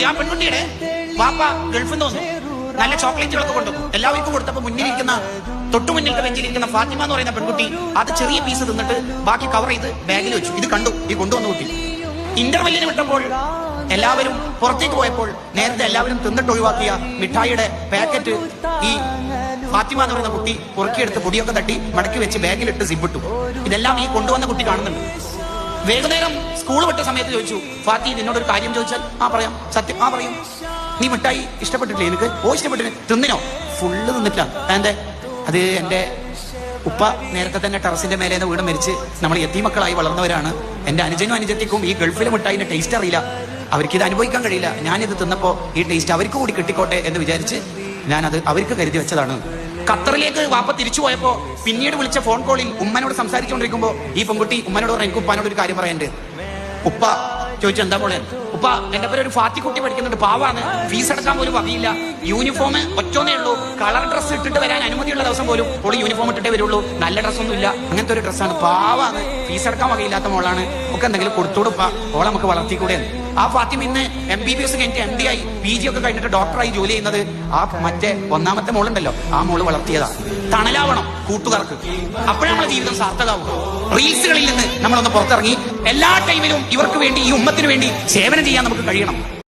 പെൺകുട്ടി ആ പെൺകുട്ടിയുടെ പാപ്പ ഗൾഫിൽ നിന്ന് വന്നു. നല്ല ചോക്ലേറ്റുകളൊക്കെ കൊണ്ടുവന്നു എല്ലാവർക്കും കൊടുത്തപ്പോ മുന്നിലിരിക്കുന്ന തൊട്ടു മുന്നിലത്തെ ബെഞ്ചിലിരിക്കുന്ന ഫാത്തിമ എന്ന് പറയുന്ന പെൺകുട്ടി അത് ചെറിയ പീസ് തിന്നിട്ട് ബാക്കി കവർ ചെയ്ത് ബാഗിൽ വെച്ചു. ഇത് കണ്ടു. ഈ കൊണ്ടുവന്ന കുട്ടി. ഇന്റർവെല്ലിന് വിട്ടപ്പോൾ എല്ലാവരും പുറത്തേക്ക് പോയപ്പോൾ നേരത്തെ എല്ലാവരും തിന്നിട്ട് ഒഴിവാക്കിയ മിഠായിയുടെ പാക്കറ്റ് ഈ ഫാത്തിമ എന്ന് പറയുന്ന കുട്ടി പുറക്കിയെടുത്ത് പൊടിയൊക്കെ തട്ടി മടക്കി വെച്ച് ബാഗിലിട്ട് സിബിട്ടു ഇതെല്ലാം ഈ കൊണ്ടുവന്ന കുട്ടി കാണുന്നുണ്ട്. വൈകുന്നേരം സ്കൂൾ വിട്ട സമയത്ത് ചോദിച്ചു ഫാത്തി നിന്നോട് ഒരു കാര്യം ചോദിച്ചാൽ ആ പറയാം സത്യം ആ പറയും. നീ മിഠായി ഇഷ്ടപ്പെട്ടിട്ടില്ലേ എനിക്ക് ഓ ഇഷ്ടപ്പെട്ടില്ല? തിന്നിനോ? ഫുള്ള് തിന്നിട്ടില്ല. എന്തേ അത് എന്റെ ഉപ്പ നേരത്തെ തന്നെ ടെറസിന്റെ മേലെ വീട് മരിച്ച് നമ്മൾ എത്തിമക്കളായി വളർന്നവരാണ്. എന്റെ അനുജനും അനുജത്തിക്കും ഈ ഗൾഫിലെ മിഠായിന്റെ ടേസ്റ്റ് അറിയില്ല. അവർക്ക് ഇത് അനുഭവിക്കാൻ കഴിയില്ല. ഞാനിത് തിന്നപ്പോ ഈ ടേസ്റ്റ് അവർക്ക് കൂടി കിട്ടിക്കോട്ടെ എന്ന് വിചാരിച്ച് ഞാനത് അവർക്ക് കരുതി വെച്ചതാണ്. ഖത്തറിലേക്ക് വാപ്പ തിരിച്ചു പോയപ്പോ പിന്നീട് വിളിച്ച ഫോൺ കോളിൽ ഉമ്മനോട് സംസാരിച്ചുകൊണ്ടിരിക്കുമ്പോ ഈ പെൺകുട്ടി ഉമ്മനോട് പറഞ്ഞു എനിക്ക് ഉപ്പാനോട് ഒരു കാര്യം പറയാനുണ്ട് ഉപ്പ ചോദിച്ചു എന്താ മോളെ? ഉപ്പ എന്റെ പേര് ഒരു ഫാത്തി കുട്ടി പഠിക്കുന്നുണ്ട്. പാവാണ്. ഫീസ് അടക്കാൻ പോലും വകയില്ല. യൂണിഫോം ഒറ്റോന്നേ ഉള്ളൂ. കളർ ഡ്രസ്സ് ഇട്ടിട്ട് വരാൻ അനുമതിയുള്ള ദിവസം പോലും ഓൾ യൂണിഫോം ഇട്ടിട്ടേ വരുള്ളൂ. നല്ല ഡ്രസ്സൊന്നും ഇല്ല. അങ്ങനത്തെ ഒരു ഡ്രസ്സാണ് പാവാണ്. ഫീസ് അടക്കാൻ വകയില്ലാത്ത മോളാണ്. ഒക്കെ എന്തെങ്കിലും കൊടുത്തോടുപ്പ ഓളെ നമുക്ക് വളർത്തിക്കൂടെ. ആ ഫാത്തിമ ഇന്ന് എം ബി ബി എസ് കഴിഞ്ഞിട്ട് എം ഡി ആയി. പി ജി ഒക്കെ കഴിഞ്ഞിട്ട് ഡോക്ടറായി ജോലി ചെയ്യുന്നത് ആ മറ്റേ ഒന്നാമത്തെ മോളുണ്ടല്ലോ. ആ മോൾ വളർത്തിയതാണ് തണലാവണം കൂട്ടുകാർക്ക്. അപ്പോഴേ നമ്മുടെ ജീവിതം സാർത്ഥകാവും റീൽസുകളിൽ നിന്ന് നമ്മളൊന്ന് പുറത്തിറങ്ങി. എല്ലാ ടൈമിലും ഇവർക്ക് വേണ്ടി ഈ ഉമ്മത്തിന് വേണ്ടി സേവനം ചെയ്യാൻ നമുക്ക് കഴിയണം.